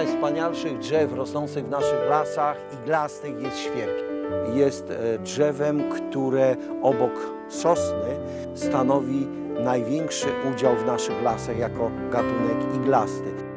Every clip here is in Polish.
Najwspanialszych drzew rosnących w naszych lasach iglastych jest świerk. Jest e, drzewem, które obok sosny stanowi największy udział w naszych lasach jako gatunek iglasty.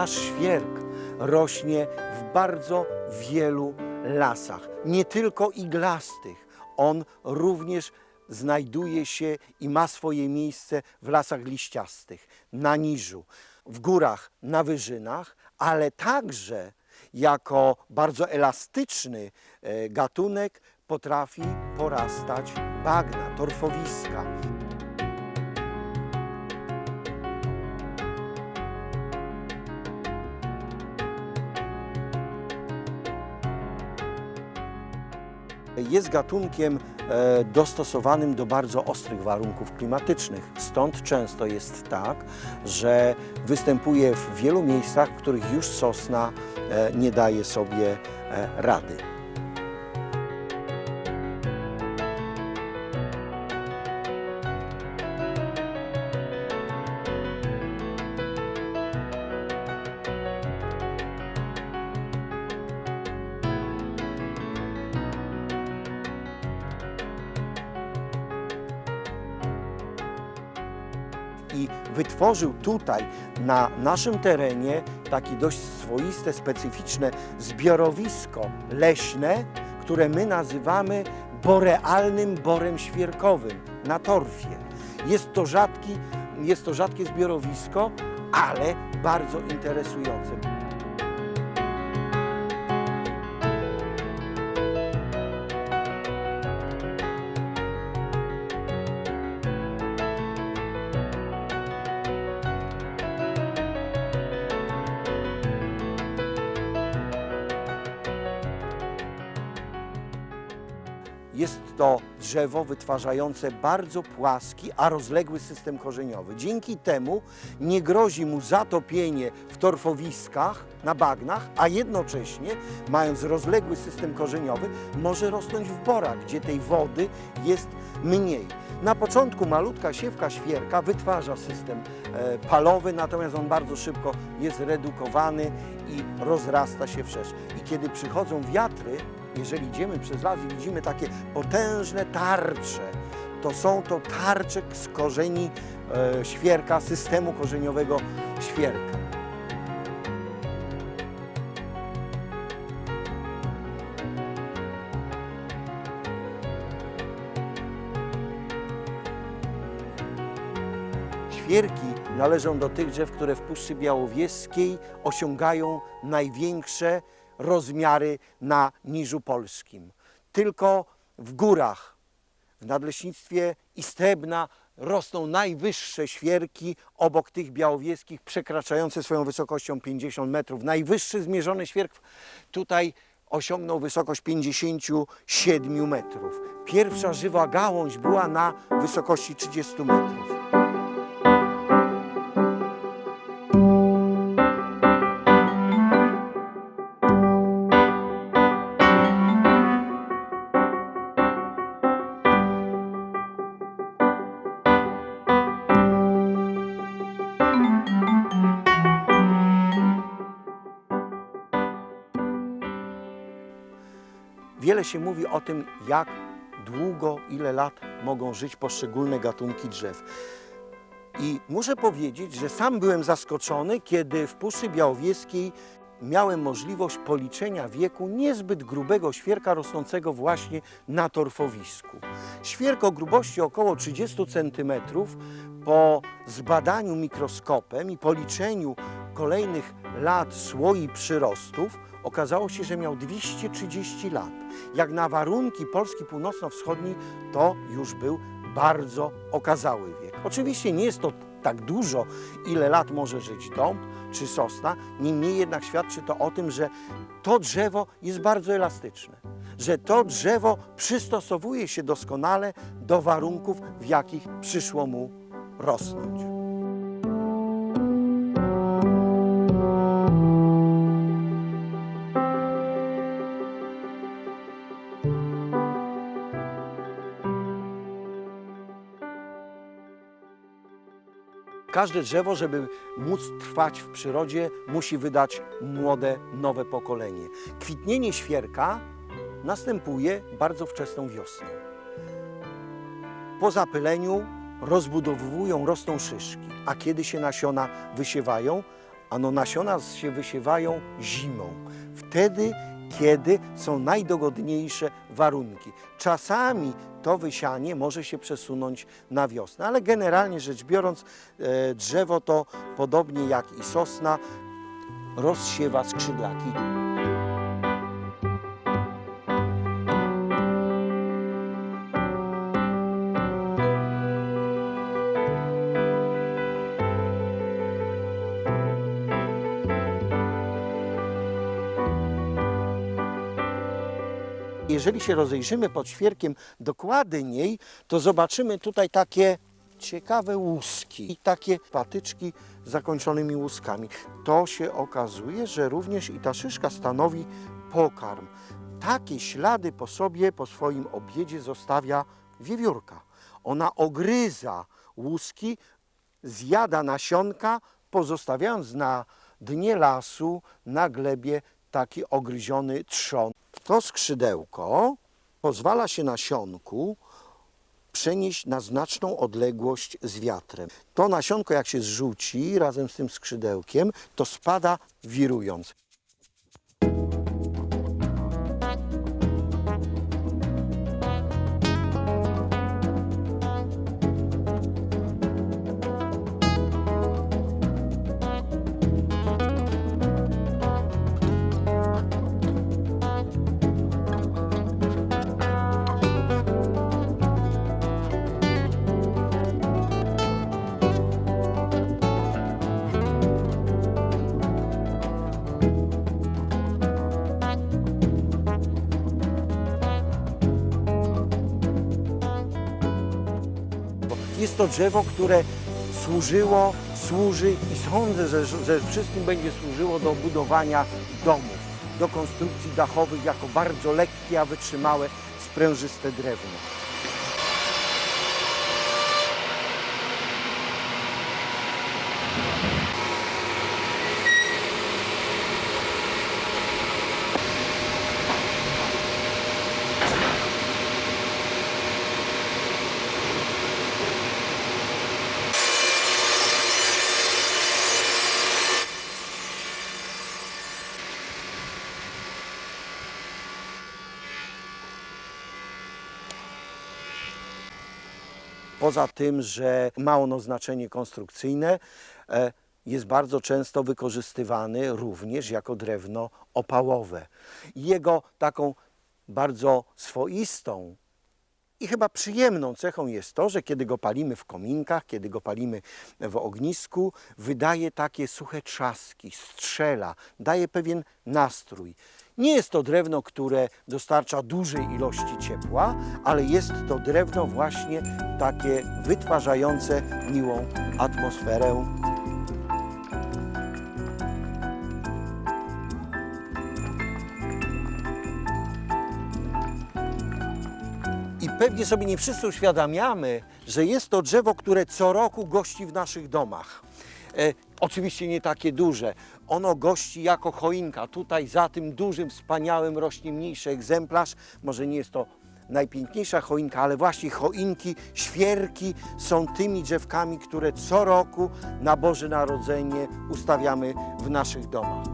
Nasz świerk rośnie w bardzo wielu lasach, nie tylko iglastych. On również znajduje się i ma swoje miejsce w lasach liściastych, na niżu, w górach, na wyżynach, ale także jako bardzo elastyczny e, gatunek potrafi porastać bagna, torfowiska. Jest gatunkiem e, dostosowanym do bardzo ostrych warunków klimatycznych. Stąd często jest tak, że występuje w wielu miejscach, w których już sosna e, nie daje sobie e, rady. Wytworzył tutaj na naszym terenie takie dość swoiste, specyficzne zbiorowisko leśne, które my nazywamy borealnym borem świerkowym na torfie. Jest to, rzadki, jest to rzadkie zbiorowisko, ale bardzo interesujące. Jest to drzewo wytwarzające bardzo płaski, a rozległy system korzeniowy. Dzięki temu nie grozi mu zatopienie w torfowiskach, na bagnach, a jednocześnie, mając rozległy system korzeniowy, może rosnąć w borach, gdzie tej wody jest mniej. Na początku malutka siewka świerka wytwarza system e, palowy, natomiast on bardzo szybko jest redukowany i rozrasta się wszerz. I kiedy przychodzą wiatry, jeżeli idziemy przez las i widzimy takie potężne tarcze, to są to tarcze z korzeni e, świerka, systemu korzeniowego świerka. Świerki należą do tych drzew, które w Puszczy Białowieskiej osiągają największe rozmiary na Niżu Polskim. Tylko w górach, w Nadleśnictwie Istebna rosną najwyższe świerki obok tych białowieskich, przekraczające swoją wysokością 50 metrów. Najwyższy zmierzony świerk tutaj osiągnął wysokość 57 metrów. Pierwsza żywa gałąź była na wysokości 30 metrów. Się mówi o tym, jak długo, ile lat mogą żyć poszczególne gatunki drzew. I muszę powiedzieć, że sam byłem zaskoczony, kiedy w Puszczy Białowieskiej miałem możliwość policzenia wieku niezbyt grubego świerka rosnącego właśnie na torfowisku. Świerk o grubości około 30 cm po zbadaniu mikroskopem i policzeniu kolejnych lat słoi przyrostów okazało się, że miał 230 lat. Jak na warunki Polski północno-wschodniej to już był bardzo okazały wiek. Oczywiście nie jest to tak dużo, ile lat może żyć dąb czy sosna. Niemniej jednak świadczy to o tym, że to drzewo jest bardzo elastyczne, że to drzewo przystosowuje się doskonale do warunków, w jakich przyszło mu rosnąć. Każde drzewo, żeby móc trwać w przyrodzie, musi wydać młode, nowe pokolenie. Kwitnienie świerka następuje bardzo wczesną wiosną. Po zapyleniu rozbudowują, rosną szyszki. A kiedy się nasiona wysiewają? Ano nasiona się wysiewają zimą. Wtedy, kiedy są najdogodniejsze warunki. Czasami to wysianie może się przesunąć na wiosnę, ale generalnie rzecz biorąc, e, drzewo to podobnie jak i sosna rozsiewa skrzydlaki. Jeżeli się rozejrzymy pod świerkiem dokładniej, to zobaczymy tutaj takie ciekawe łuski i takie patyczki z zakończonymi łuskami. To się okazuje, że również i ta szyszka stanowi pokarm. Takie ślady po sobie, po swoim obiedzie zostawia wiewiórka. Ona ogryza łuski, zjada nasionka, pozostawiając na dnie lasu, na glebie taki ogryziony trzon. To skrzydełko pozwala się nasionku przenieść na znaczną odległość z wiatrem. To nasionko jak się zrzuci razem z tym skrzydełkiem, to spada wirując. To drzewo, które służyło, służy i sądzę, że że wszystkim będzie służyło do budowania domów, do konstrukcji dachowych jako bardzo lekkie, a wytrzymałe, sprężyste drewno. Poza tym, że ma ono znaczenie konstrukcyjne, e, jest bardzo często wykorzystywany również jako drewno opałowe. Jego taką bardzo swoistą i chyba przyjemną cechą jest to, że kiedy go palimy w kominkach, kiedy go palimy w ognisku, wydaje takie suche trzaski, strzela, daje pewien nastrój. Nie jest to drewno, które dostarcza dużej ilości ciepła, ale jest to drewno właśnie takie wytwarzające miłą atmosferę. I pewnie sobie nie wszyscy uświadamiamy, że jest to drzewo, które co roku gości w naszych domach. Oczywiście nie takie duże. Ono gości jako choinka. Tutaj za tym dużym, wspaniałym rośnie mniejszy egzemplarz. Może nie jest to najpiękniejsza choinka, ale właśnie choinki, świerki są tymi drzewkami, które co roku na Boże Narodzenie ustawiamy w naszych domach.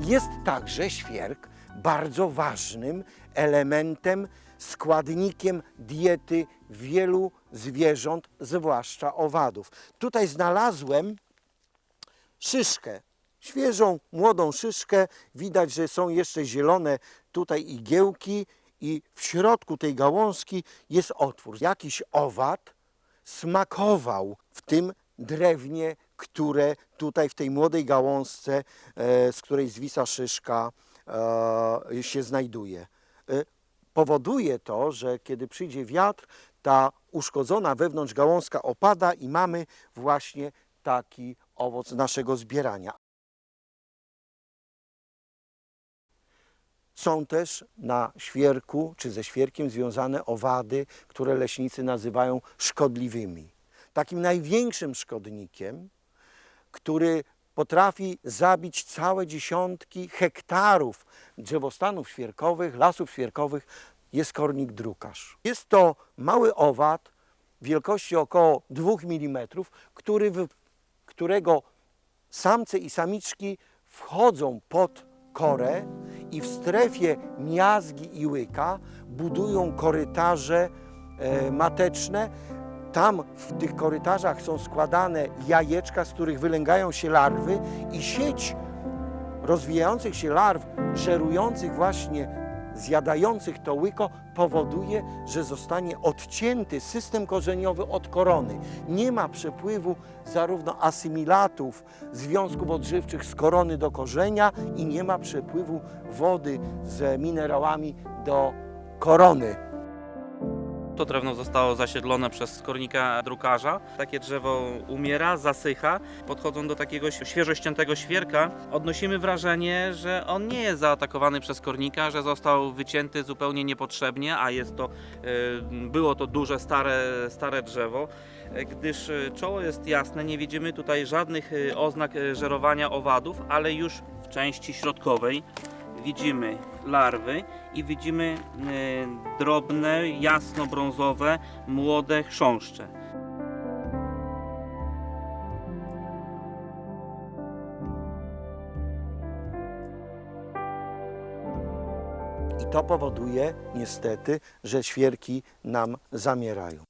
Jest także świerk bardzo ważnym elementem, składnikiem diety wielu zwierząt, zwłaszcza owadów. Tutaj znalazłem szyszkę, świeżą, młodą szyszkę. Widać, że są jeszcze zielone tutaj igiełki i w środku tej gałązki jest otwór. Jakiś owad smakował w tym drewnie, które tutaj w tej młodej gałązce, e, z której zwisa szyszka, e, się znajduje. Powoduje to, że kiedy przyjdzie wiatr, ta uszkodzona wewnątrz gałązka opada i mamy właśnie taki owoc naszego zbierania. Są też na świerku czy ze świerkiem związane owady, które leśnicy nazywają szkodliwymi. Takim największym szkodnikiem, który potrafi zabić całe dziesiątki hektarów drzewostanów świerkowych, lasów świerkowych, jest kornik drukarz. Jest to mały owad wielkości około 2 mm, który, którego samce i samiczki wchodzą pod korę i w strefie miazgi i łyka budują korytarze e, mateczne. Tam w tych korytarzach są składane jajeczka, z których wylęgają się larwy i sieć rozwijających się larw, żerujących właśnie, zjadających to łyko, powoduje, że zostanie odcięty system korzeniowy od korony. Nie ma przepływu zarówno asymilatów, związków odżywczych z korony do korzenia i nie ma przepływu wody z minerałami do korony. To drewno zostało zasiedlone przez kornika drukarza. Takie drzewo umiera, zasycha. Podchodząc do takiego świeżo ściętego świerka, odnosimy wrażenie, że on nie jest zaatakowany przez kornika, że został wycięty zupełnie niepotrzebnie, a jest to, e, było to duże, stare, stare drzewo. e, Gdyż e, czoło jest jasne, nie widzimy tutaj żadnych oznak żerowania owadów, ale już w części środkowej widzimy larwy i widzimy e, drobne, jasno-brązowe, młode chrząszcze. I to powoduje niestety, że świerki nam zamierają.